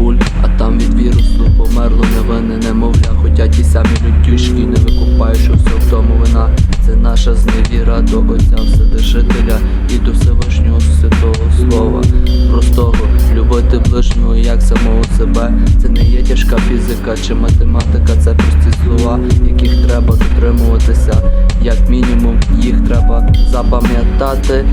пуль, а там від вірусу померло невинне немовля. Хоча ті самі людюшки не викупають, що в тому вина. Це наша зневіра до Отця Вседержителя і до Всевишнього Святого Слова. Простого любити ближнього як самого себе. Це не є тяжка фізика чи математика, це прості слова, яких треба дотримуватися. Як мінімум, їх треба запам'ятати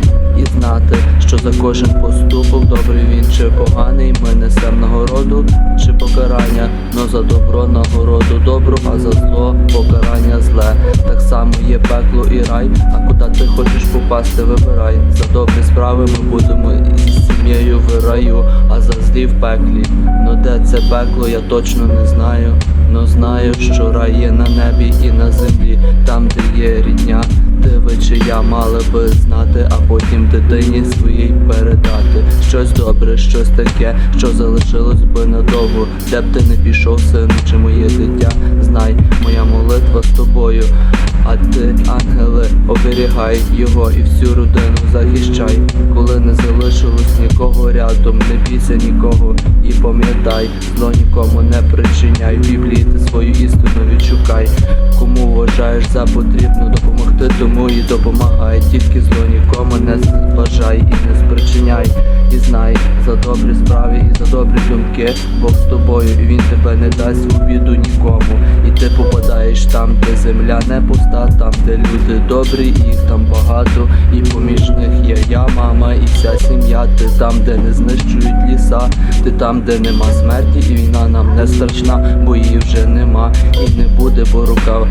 і знати, що за кожен поступок, добрий він чи поганий, ми несем нагороду чи покарання, но за добро нагороду добру, а за зло покарання зле. Так само є пекло і рай. А куди ти хочеш попасти, вибирай. За добрі справи ми будемо із сім'єю в раю, а за злі в пеклі. Ну де це пекло, я точно не знаю. Но знаю, що рай є на небі і на землі, там, де є рідня. Ти ви чи я мали би знати, а потім дитині своїй передати щось добре, щось таке, що залишилось би надовго, де б ти не пішов, сину, чи моє дитя. Знай, моя молитва з тобою. А ти, ангели, оберігай його і всю родину залишилось нікого рядом, не бійся нікого і пам'ятай, зло нікому не причиняй. Біблії ти свою істину відшукай. Кому вважаєш за потрібно допомогти, тому і допомагай. Тільки зло нікому не бажай і не спричиняй. І знай за добрі справи і за добрі думки Бог з тобою, і він тебе не дасть у біду нікому. І ти попадаєш там, де земля не пуста, там, де люди добрі, їх там багато. І поміж них є я, мама, і вся сім'я. Ти там, де не знищують ліса, ти там, де нема смерті, і війна нам не страшна, бо її вже нема і не буде, бо рука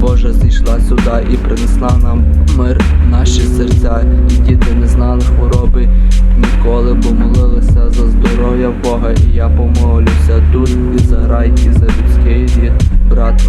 Боже зійшла сюди і принесла нам мир, наші серця, і діти не знали хвороби ніколи, помолилися за здоров'я Бога, і я помолюся тут і за рай, і за людський рід, брат